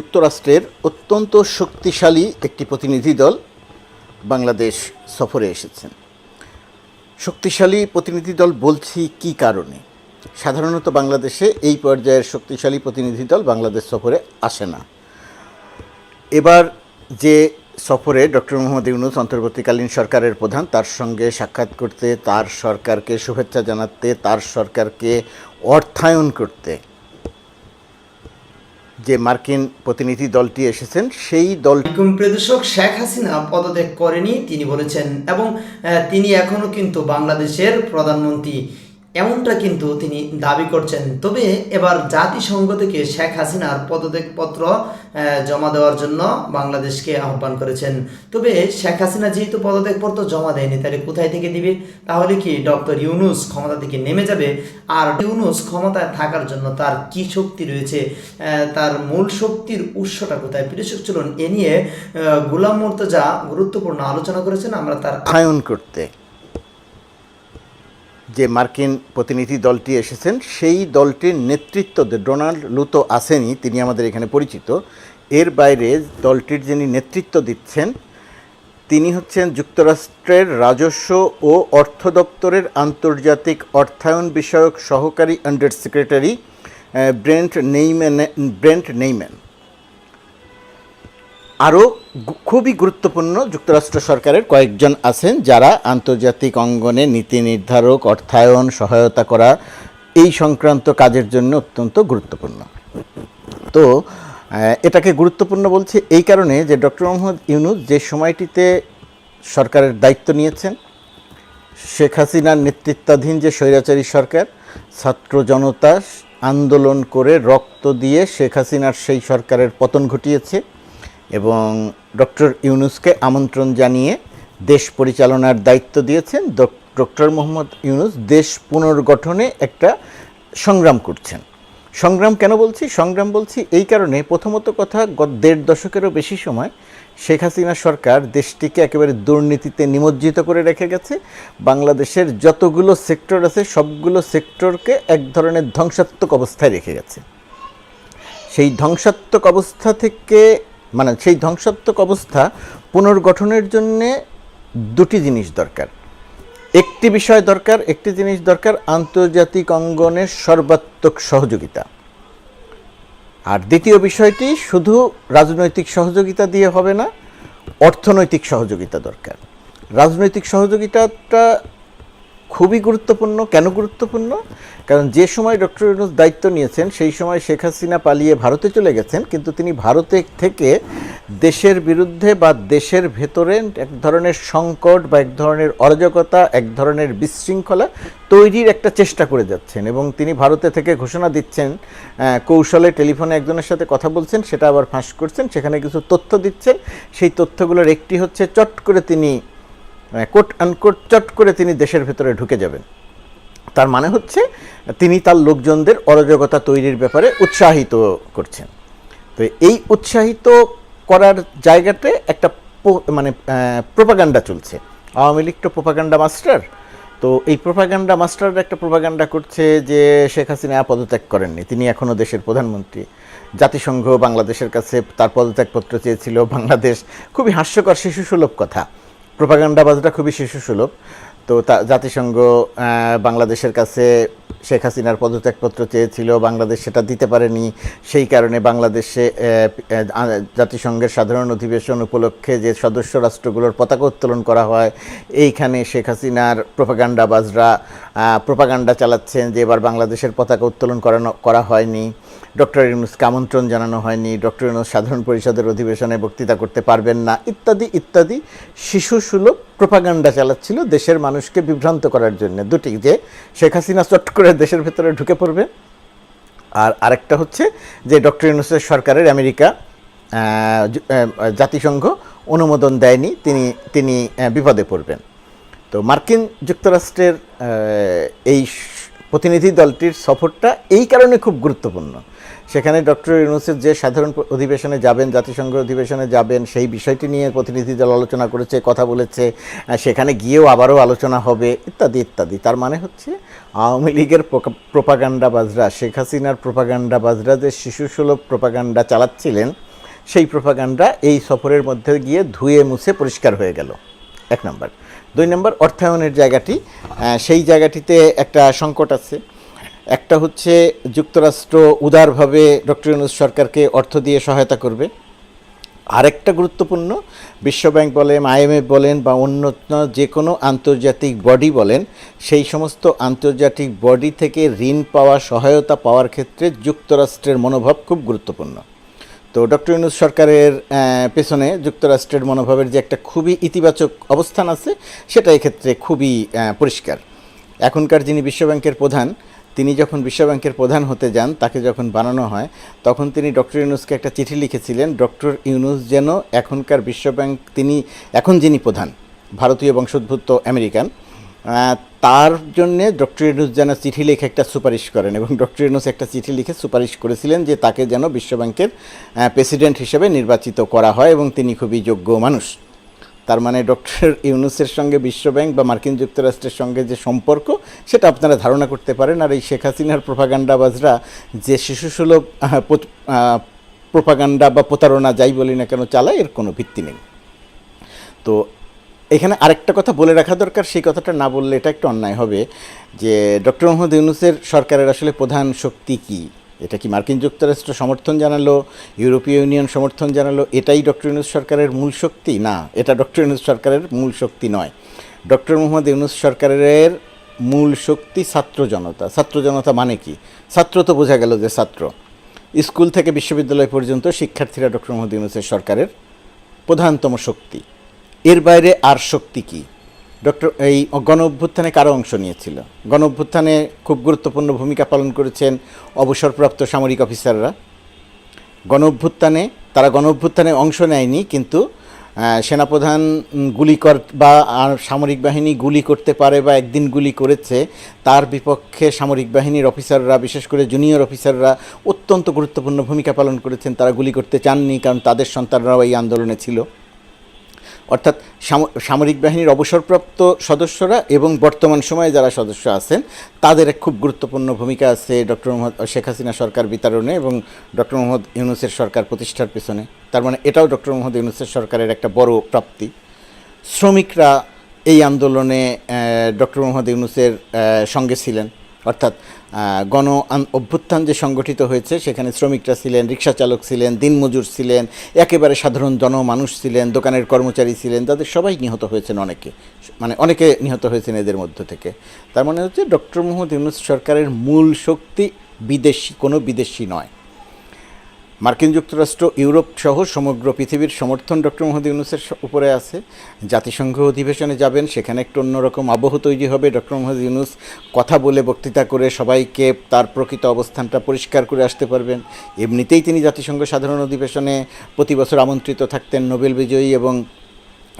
যুক্তরাষ্ট্রের অত্যন্ত শক্তিশালী একটি প্রতিনিধি দল বাংলাদেশ সফরে এসেছেন। শক্তিশালী প্রতিনিধি দল বলছি কি কারণে? সাধারণত বাংলাদেশে এই পর্যায়ের শক্তিশালী প্রতিনিধি দল বাংলাদেশ সফরে আসে না। এবার যে সফরে ডক্টর মোহাম্মদ ইউনুস অন্তর্বর্তীকালীন সরকারের প্রধান, তার সঙ্গে সাক্ষাৎ করতে, তার সরকারকে শুভেচ্ছা জানাতে, তার সরকারকে অর্থায়ন করতে যে মার্কিন প্রতিনিধি দলটি এসেছেন, সেই দল প্রদেশক শেখ হাসিনা পদত্যাগ করেনি, তিনি বলেছেন, এবং তিনি এখনও কিন্তু বাংলাদেশের প্রধানমন্ত্রী। এমনটা কিন্তু তিনি দাবি করছেন। তবে এবার জাতিসংঘ থেকে শেখ হাসিনার পদত্যাগপত্র জমা দেওয়ার জন্য বাংলাদেশকে আহ্বান করেছেন। তবে শেখ হাসিনা যেহেতু পদত্যাগপত্র জমা দেয়নি, তাহলে কোথায় থেকে দিবে? তাহলে কি ডক্টর ইউনুস ক্ষমতা থেকে নেমে যাবে? আর ইউনুস ক্ষমতায় থাকার জন্য তার কি শক্তি রয়েছে? তার মূল শক্তির উৎসটা কোথায়? প্রিয়শক চলুন এ নিয়ে গোলাম মোর্তজা গুরুত্বপূর্ণ আলোচনা করেছেন। আমরা তার অর্থায়ন করতে যে মার্কিন প্রতিনিধি দলটি এসেছেন, সেই দলটির নেতৃত্ব ডোনাল্ড লুতো আসেনি তিনি আমাদের এখানে পরিচিত। এর বাইরে দলটির যিনি নেতৃত্ব দিচ্ছেন, তিনি হচ্ছেন যুক্তরাষ্ট্রের রাজস্ব ও অর্থ দপ্তরের আন্তর্জাতিক অর্থায়ন বিষয়ক সহকারী under secretary Brent Neiman Brent Neiman. আরও খুবই গুরুত্বপূর্ণ যুক্তরাষ্ট্র সরকারের কয়েকজন আছেন যারা আন্তর্জাতিক অঙ্গনে নীতি নির্ধারক, অর্থায়ন, সহায়তা করা এই সংক্রান্ত কাজের জন্য অত্যন্ত গুরুত্বপূর্ণ। তো এটাকে গুরুত্বপূর্ণ বলছে এই কারণে যে ডক্টর মোহাম্মদ ইউনুস যে সময়টিতে সরকারের দায়িত্ব নিয়েছেন, শেখ হাসিনার নেতৃত্বাধীন যে স্বৈরাচারী সরকার, ছাত্র জনতা আন্দোলন করে রক্ত দিয়ে শেখ হাসিনার সেই সরকারের পতন ঘটিয়েছে। এবং ডক্টর ইউনুসকে আমন্ত্রণ জানিয়ে দেশ পরিচালনার দায়িত্ব দিয়েছেন ডক্টর মোহাম্মদ ইউনুস। দেশ পুনর্গঠনে একটা সংগ্রাম করছেন। সংগ্রাম কেন বলছি? সংগ্রাম বলছি এই কারণে প্রথমত কথা, গত দেড় দশকেরও বেশি সময় শেখ হাসিনা সরকার দেশটিকে একেবারে দুর্নীতিতে নিমজ্জিত করে রেখে গেছে। বাংলাদেশের যতগুলো সেক্টর আছে, সবগুলো সেক্টরকে এক ধরনের ধ্বংসাত্মক অবস্থায় রেখে গেছে। সেই ধ্বংসাত্মক অবস্থা থেকে মানে সেই ধ্বংসাত্মক অবস্থা পুনর্গঠনের জন্যে দুটি জিনিস দরকার। একটি বিষয় দরকার, একটি জিনিস দরকার, আন্তর্জাতিক অঙ্গনের সর্বাত্মক সহযোগিতা। আর দ্বিতীয় বিষয়টি, শুধু রাজনৈতিক সহযোগিতা দিয়ে হবে না, অর্থনৈতিক সহযোগিতা দরকার। রাজনৈতিক সহযোগিতাটা খুবই গুরুত্বপূর্ণ। কেন গুরুত্বপূর্ণ? কারণ যে সময় ডক্টর ইউনুস দায়িত্ব নিয়েছেন, সেই সময় শেখ হাসিনা পালিয়ে ভারতে চলে গেছেন, কিন্তু তিনি ভারতে থেকে দেশের বিরুদ্ধে বা দেশের ভেতরে এক ধরনের সংকট বা এক ধরনের অরাজকতা, এক ধরনের বিশৃঙ্খলা তৈরির একটা চেষ্টা করে যাচ্ছেন এবং তিনি ভারতে থেকে ঘোষণা দিচ্ছেন কৌশলে টেলিফোনে একজনের সাথে কথা বলছেন, সেটা আবার ফাঁস করছেন, সেখানে কিছু তথ্য দিচ্ছেন। সেই তথ্যগুলোর একটি হচ্ছে, চট করে তিনি কোট আনকোট চট করে তিনি দেশের ভেতরে ঢুকে যাবেন। তার মানে হচ্ছে তিনি তার লোকজনদের অরাজকতা তৈরির ব্যাপারে উৎসাহিত করছেন। তো এই উৎসাহিত করার জায়গাতে একটা মানে প্রোপাগান্ডা চলছে। আওয়ামী লীগ তো প্রোপাগান্ডা মাস্টার তো এই প্রোপাগান্ডা মাস্টার একটা প্রোপাগান্ডা করছে যে শেখ হাসিনা পদত্যাগ করেননি। তিনি এখনও দেশের প্রধানমন্ত্রী। জাতিসংঘ বাংলাদেশের কাছে তার পদত্যাগপত্র চেয়েছিল। বাংলাদেশ খুবই হাস্যকর শিশুসুলভ কথা। প্রোপাগান্ডাবাজরা খুবই শিশুসুলভ তা জাতিসংঘ বাংলাদেশের কাছে শেখ হাসিনার পদত্যাগপত্র চেয়েছিল, বাংলাদেশ সেটা দিতে পারেনি। সেই কারণে বাংলাদেশে জাতিসংঘের সাধারণ অধিবেশন উপলক্ষে যে সদস্য রাষ্ট্রগুলোর পতাকা উত্তোলন করা হয়, এইখানে শেখ হাসিনার প্রোপাগান্ডাবাজরা প্রোপাগান্ডা চালাচ্ছেন যে এবার বাংলাদেশের পতাকা উত্তোলন করানো, করা হয়নি। ডক্টর ইউনুসকে আমন্ত্রণ জানানো হয়নি। ডক্টর ইউনুস সাধারণ পরিষদের অধিবেশনে বক্তৃতা করতে পারবেন না। ইত্যাদি ইত্যাদি। শিশুসুলভ প্রোপাগান্ডা চালাচ্ছিল দেশের মানুষকে বিভ্রান্ত করার জন্য। দুটি, যে শেখ হাসিনা চট করে দেশের ভেতরে ঢুকে পড়বে। আর আরেকটা হচ্ছে যে ডক্টর ইউনুসের সরকারের আমেরিকা জাতিসংঘ অনুমোদন দেয়নি, তিনি তিনি বিপদে পড়বেন। তো মার্কিন যুক্তরাষ্ট্রের এই প্রতিনিধি দলটির সফরটা এই কারণে খুব গুরুত্বপূর্ণ। সেখানে ডক্টর ইউনুসের যে সাধারণ অধিবেশনে যাবেন, জাতিসংঘ অধিবেশনে যাবেন, সেই বিষয়টি নিয়ে প্রতিনিধি দল আলোচনা করেছে, কথা বলেছে সেখানে গিয়েও আবারও আলোচনা হবে, ইত্যাদি ইত্যাদি। তার মানে হচ্ছে আওয়ামী লীগের প্রোপাগান্ডাবাজরা, শেখ হাসিনার প্রোপাগান্ডাবাজরা যে শিশুসুলভ প্রোপাগান্ডা চালাচ্ছিলেন, সেই প্রোপাগান্ডা এই সফরের মধ্যে গিয়ে ধুয়ে মুছে পরিষ্কার হয়ে গেল। এক নম্বর। দুই নম্বর, অর্থায়নের জায়গাটি সেই জায়গাটিতে একটা সংকট আছে। একটা হচ্ছে যুক্তরাষ্ট্র উদারভাবে ডক্টর ইউনুস সরকারকে অর্থ দিয়ে সহায়তা করবে। আরেকটা গুরুত্বপূর্ণ বিশ্বব্যাংক বলেন আইএমএফ বলেন বা অন্য যে কোনো আন্তর্জাতিক বডি বলেন, সেই সমস্ত আন্তর্জাতিক বডি থেকে ঋণ পাওয়া, সহায়তা পাওয়ার ক্ষেত্রে যুক্তরাষ্ট্রের মনোভাব খুব গুরুত্বপূর্ণ। তো ডক্টর ইউনুস সরকারের পেছনে যুক্তরাষ্ট্রের মনোভাবের যে একটা খুবই ইতিবাচক অবস্থান আছে, সেটা এক্ষেত্রে খুবই পরিষ্কার। এখনকার যিনি বিশ্বব্যাংকের প্রধান তিনি যখন বিশ্বব্যাংকের প্রধান হতে যান, তাকে যখন বানানো হয়, তখন তিনি ডক্টর ইউনুসকে একটা চিঠি লিখেছিলেন, ডক্টর ইউনুস যেন এখনকার বিশ্বব্যাংক, তিনি এখন যিনি প্রধান, ভারতীয় বংশোদ্ভূত আমেরিকান তার জন্যে ডক্টর ইউনুস যেন চিঠি লিখে একটা সুপারিশ করেন। এবং ডক্টর ইউনুস একটা চিঠি লিখে সুপারিশ করেছিলেন যে তাকে যেন বিশ্বব্যাংকের প্রেসিডেন্ট হিসেবে নির্বাচিত করা হয় এবং তিনি খুবই যোগ্য মানুষ। তার মানে ডক্টর ইউনুসের সঙ্গে বিশ্বব্যাংক বা মার্কিন যুক্তরাষ্ট্রের সঙ্গে যে সম্পর্ক, সেটা আপনারা ধারণা করতে পারেন। আর এই শেখ হাসিনার প্রভাগান্ডাবাজরা যে শিশুসুলভ প্রোপাগান্ডা বা প্রতারণা যাই বলি না কেন চালায়, এর কোনো ভিত্তি নেই। তো এখানে আরেকটা কথা বলে রাখা দরকার, সেই কথাটা না বললে এটা একটু অন্যায় হবে, যে ডক্টর মোহাম্মদ ইউনুসের সরকারের আসলে প্রধান শক্তি কি? এটা কি মার্কিন যুক্তরাষ্ট্র সমর্থন জানালো? ইউরোপীয় ইউনিয়ন সমর্থন জানালো? এটাই ডক্টর ইউনুস সরকারের মূল শক্তি? না, এটা ডক্টর ইউনুস সরকারের মূল শক্তি নয়। ডক্টর মোহাম্মদ ইউনুস সরকারের মূল শক্তি ছাত্র জনতা। ছাত্র জনতা মানে কি? ছাত্র তো বোঝা গেল যে ছাত্র। স্কুল থেকে বিশ্ববিদ্যালয় পর্যন্ত শিক্ষার্থীরা ডক্টর মোহাম্মদ ইউনুসের সরকারের প্রধানতম শক্তি। এর বাইরে আর শক্তি কি? ডক্টর, এই গণ অভ্যুত্থানে কারও অংশ নিয়েছিল? গণ অভ্যুত্থানে খুব গুরুত্বপূর্ণ ভূমিকা পালন করেছেন অবসরপ্রাপ্ত সামরিক অফিসাররা। গণ অভ্যুত্থানে তারা গণ অভ্যুত্থানে অংশ নেয়নি, কিন্তু সেনাপ্রধান গুলি কর, বা, আর সামরিক বাহিনী গুলি করতে পারে বা একদিন গুলি করেছে, তার বিপক্ষে সামরিক বাহিনীর অফিসাররা, বিশেষ করে জুনিয়র অফিসাররা অত্যন্ত গুরুত্বপূর্ণ ভূমিকা পালন করেছেন। তারা গুলি করতে চাননি, কারণ তাদের সন্তানরাও এই আন্দোলনে ছিল। অর্থাৎ সাম- সামরিক বাহিনীর অবসরপ্রাপ্ত সদস্যরা এবং বর্তমান সময়ে যারা সদস্য আছেন, তাদের এক খুব গুরুত্বপূর্ণ ভূমিকা আছে ডক্টর মোহাম্মদ শেখ হাসিনা সরকার বিতরণে এবং ডক্টর মোহাম্মদ ইউনুসের সরকার প্রতিষ্ঠার পেছনে। তার মানে এটাও ডক্টর মোহাম্মদ ইউনুসের সরকারের একটা বড় প্রাপ্তি। শ্রমিকরা এই আন্দোলনে ডক্টর মোহাম্মদ ইউনুসের সঙ্গে ছিলেন। অর্থাৎ গণ অভ্যুত্থান যে সংগঠিত হয়েছে, সেখানে শ্রমিকরা ছিলেন, রিক্সা চালক ছিলেন, দিনমজুর ছিলেন, একেবারে সাধারণ জনমানুষ ছিলেন, দোকানের কর্মচারী ছিলেন, তাদের সবাই নিহত হয়েছেন অনেকে। মানে অনেকে নিহত হয়েছেন এদের মধ্য থেকে। তার মানে হচ্ছে ডক্টর মোহাম্মদ ইউনুস সরকারের মূল শক্তি বিদেশি, কোনো বিদেশি নয়। মার্কিন যুক্তরাষ্ট্র, ইউরোপ সহ সমগ্র পৃথিবীর সমর্থন ডক্টর মোহাম্মদ ইউনুসের উপরে আছে। জাতিসংঘ অধিবেশনে যাবেন, সেখানে একটু অন্যরকম আবহ তৈরি হবে। ডক্টর মোহাম্মদ ইউনুস কথা বলে বক্তৃতা করে সবাইকে তার প্রকৃত অবস্থানটা পরিষ্কার করে আসতে পারবেন। এমনিতেই তিনি জাতিসংঘ সাধারণ অধিবেশনে প্রতি বছর আমন্ত্রিত থাকতেন নোবেল বিজয়ী এবং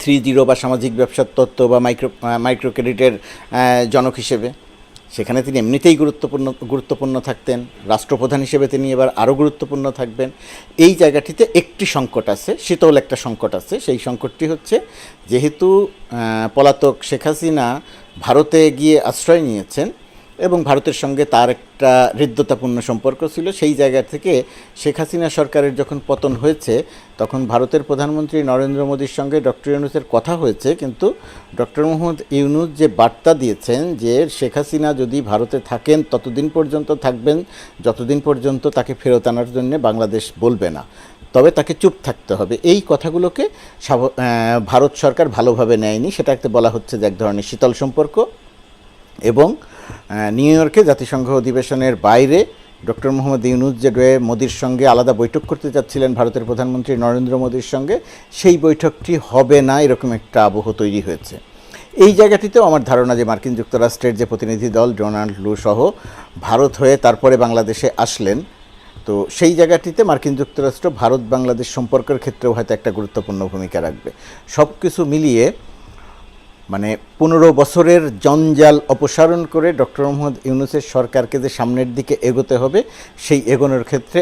থ্রি জিরো বা সামাজিক ব্যবসার তত্ত্ব বা মাইক্রো মাইক্রো ক্রেডিটের জনক হিসেবে। সেখানে তিনি এমনিতেই গুরুত্বপূর্ণ গুরুত্বপূর্ণ থাকতেন। রাষ্ট্রপ্রধান হিসেবে তিনি এবার আরও গুরুত্বপূর্ণ থাকবেন। এই জায়গাটিতে একটি সংকট আছে, শীতল একটা সংকট আছে। সেই সংকটটি হচ্ছে যেহেতু পলাতক শেখ হাসিনা ভারতে গিয়ে আশ্রয় নিয়েছেন এবং ভারতের সঙ্গে তার একটা হৃদ্যতাপূর্ণ সম্পর্ক ছিল। সেই জায়গা থেকে শেখ হাসিনা সরকারের যখন পতন হয়েছে, তখন ভারতের প্রধানমন্ত্রী নরেন্দ্র মোদীর সঙ্গে ডক্টর ইউনুসের কথা হয়েছে। কিন্তু ডক্টর মোহাম্মদ ইউনুস যে বার্তা দিয়েছেন যে শেখ হাসিনা যদি ভারতে থাকেন, ততদিন পর্যন্ত থাকবেন, যতদিন পর্যন্ত তাকে ফেরত আনার জন্য বাংলাদেশ বলবে না। তবে তাকে চুপ থাকতে হবে। এই কথাগুলোকে ভারত সরকার ভালোভাবে নেয়নি। সেটা একটা বলা হচ্ছে যে এক ধরনের শীতল সম্পর্ক। এবং নিউ ইয়র্কে জাতিসংঘ অধিবেশনের বাইরে ডক্টর মোহাম্মদ ইউনুস যে মোদির সঙ্গে আলাদা বৈঠক করতে যাচ্ছিলেন ভারতের প্রধানমন্ত্রী নরেন্দ্র মোদীর সঙ্গে, সেই বৈঠকটি হবে না এরকম একটা আবহ তৈরি হয়েছে। এই জায়গাটিতেও আমার ধারণা যে মার্কিন যুক্তরাষ্ট্রের যে প্রতিনিধি দল, ডোনাল্ড লু সহ ভারত হয়ে তারপরে বাংলাদেশে আসলেন, তো সেই জায়গাটিতে মার্কিন যুক্তরাষ্ট্র ভারত বাংলাদেশ সম্পর্কের ক্ষেত্রেও হয়তো একটা গুরুত্বপূর্ণ ভূমিকা রাখবে। সব কিছু মিলিয়ে মানে পনেরো বছরের জঞ্জাল অপসারণ করে ডক্টর মোহাম্মদ ইউনুসের সরকারকে যে সামনের দিকে এগোতে হবে, সেই এগোনোর ক্ষেত্রে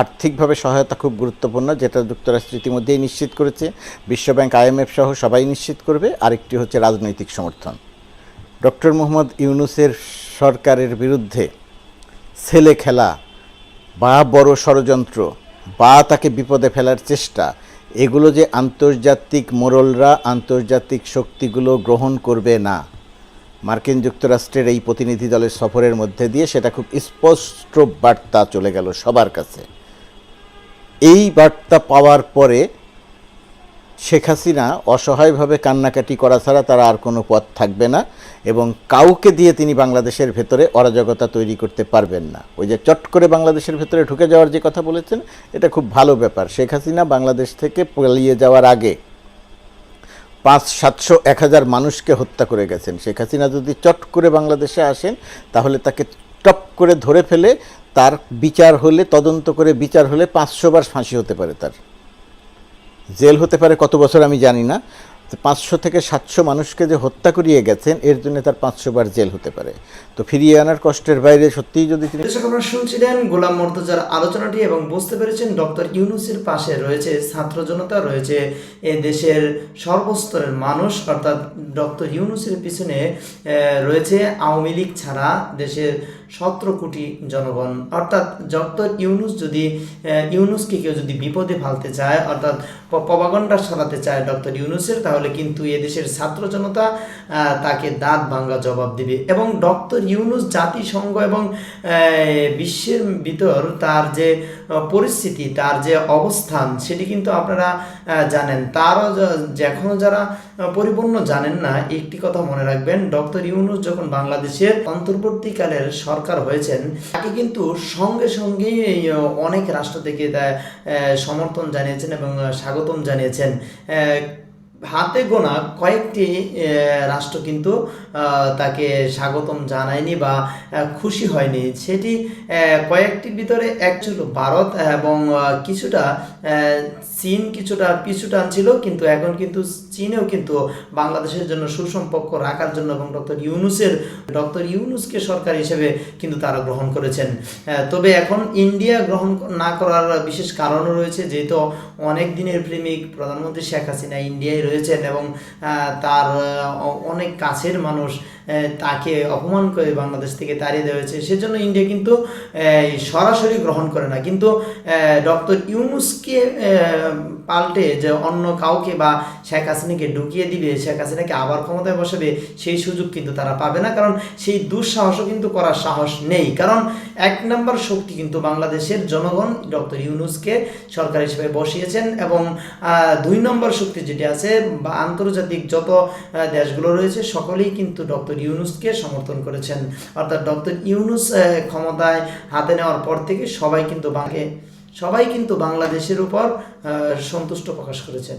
আর্থিকভাবে সহায়তা খুব গুরুত্বপূর্ণ, যেটা যুক্তরাষ্ট্র ইতিমধ্যেই নিশ্চিত করেছে। বিশ্বব্যাংক আইএমএফ সহ সবাই নিশ্চিত করবে। আরেকটি হচ্ছে রাজনৈতিক সমর্থন। ডক্টর মোহাম্মদ ইউনুসের সরকারের বিরুদ্ধে ছেলে খেলা বা বড় ষড়যন্ত্র বা তাকে বিপদে ফেলার চেষ্টা এগুলো যে আন্তর্জাতিক মোরলরা আন্তর্জাতিক শক্তিগুলো গ্রহণ করবে না। মার্কিন যুক্তরাষ্ট্রের এই প্রতিনিধি দলের সফরের মধ্যে দিয়ে সেটা খুব স্পষ্ট বার্তা চলে গেল সবার কাছে। এই বার্তা পাওয়ার পরে শেখ হাসিনা অসহায়ভাবে কান্নাকাটি করা ছাড়া তার আর কোনো পথ থাকবে না এবং কাউকে দিয়ে তিনি বাংলাদেশের ভেতরে অরাজকতা তৈরি করতে পারবেন না। ওই যে চট করে বাংলাদেশের ভেতরে ঢুকে যাওয়ার যে কথা বলেছেন, এটা খুব ভালো ব্যাপার। শেখ হাসিনা বাংলাদেশ থেকে পালিয়ে যাওয়ার আগে পাঁচ সাতশো এক হাজার মানুষকে হত্যা করে গেছেন। শেখ হাসিনা যদি চট করে বাংলাদেশে আসেন, তাহলে তাকে টপ করে ধরে ফেলে তার বিচার হলে, তদন্ত করে বিচার হলে পাঁচশো বার ফাঁসি হতে পারে তার। জেল হতে পারে কত বছর আমি জানি না। পাঁচশো থেকে সাতশো মানুষকে যে হত্যা করিয়ে গেছেন, এর জন্য তার পাঁচশো বার জেল হতে পারে। তো ফিরিয়ে আনার কষ্টের বাইরে সত্যিই যদি তিনি আপনারা শুনছিলেন গোলাম মর্তজার আলোচনাটি এবং বুঝতে পেরেছেন ডক্টর ইউনুসের পাশে রয়েছে ছাত্র জনতা, রয়েছে এ দেশের সর্বস্তরের মানুষ, অর্থাৎ ডক্টর ইউনুসের পিছনে রয়েছে আওয়ামী লীগ ছাড়া দেশের সতেরো কোটি জনগণ। অর্থাৎ ডক্টর ইউনুস যদি ইউনুসকে কেউ যদি বিপদে ফেলতে চায়, অর্থাৎ পবাগণ্ডা সরাতে চায় ডক্টর ইউনুসের, তাহলে কিন্তু এদেশের ছাত্র জনতা তাকে দাঁত ভাঙ্গা জবাব দিবে। এবং ডক্টর ইউনুস জাতিসংঘ এবং বিশ্বের ভিতর তার যে পরিস্থিতি তার যে অবস্থান সেটি কিন্তু আপনারা জানেন। তারও এখনও যারা পরিপূর্ণ জানেন না একটি কথা মনে রাখবেন ডক্টর ইউনুস যখন বাংলাদেশের অন্তর্বর্তীকালের সরকার হয়েছেন তাকে কিন্তু সঙ্গে আহ, অনেক রাষ্ট্র থেকে সমর্থন জানিয়েছেন এবং স্বাগতম জানিয়েছেন। হাতে গোনা কয়েকটি রাষ্ট্র কিন্তু তাকে স্বাগতম জানায়নি বা খুশি হয়নি। সেটি কয়েকটির ভিতরে এক ছিল ভারত এবং কিছুটা চীন কিছুটা পিছু টানছিল, কিন্তু এখন কিন্তু চীনেও কিন্তু বাংলাদেশের জন্য সুসম্পর্ক রাখার জন্য এবং ডক্টর ইউনুসের, ডক্টর ইউনুসকে সরকার হিসেবে কিন্তু তারা গ্রহণ করেছেন। তবে এখন ইন্ডিয়া গ্রহণ না করার বিশেষ কারণও রয়েছে, যেহেতু অনেক দিনের প্রেমিক প্রধানমন্ত্রী শেখ হাসিনা ইন্ডিয়ায় রয়েছেন এবং তার অনেক কাছের মানুষ তাকে অপমান করে বাংলাদেশ থেকে তাড়িয়ে দেওয়া হয়েছে। সেজন্য ইন্ডিয়া কিন্তু সরাসরি গ্রহণ করে না। কিন্তু ডক্টর ইউনুসকে পাল্টে যে অন্য কাউকে বা শেখ হাসিনাকে ঢুকিয়ে দিবে, শেখ হাসিনাকে আবার ক্ষমতায় বসাবে, সেই সুযোগ কিন্তু তারা পাবে না। কারণ সেই দুঃসাহসও কিন্তু করার সাহস নেই। কারণ এক নম্বর শক্তি কিন্তু বাংলাদেশের জনগণ ডক্টর ইউনুসকে সরকার হিসেবে বসিয়েছেন এবং দুই নম্বর শক্তি যেটি আছে, বা আন্তর্জাতিক যত দেশগুলো রয়েছে, সকলেই কিন্তু ডক্টর ইউনুসকে সমর্থন করেছেন। অর্থাৎ ডক্টর ইউনুস ক্ষমতায় হাতে নেওয়ার পর থেকে সবাই কিন্তু বাংলাকে সবাই কিন্তু বাংলাদেশের উপর সন্তুষ্ট প্রকাশ করেছেন।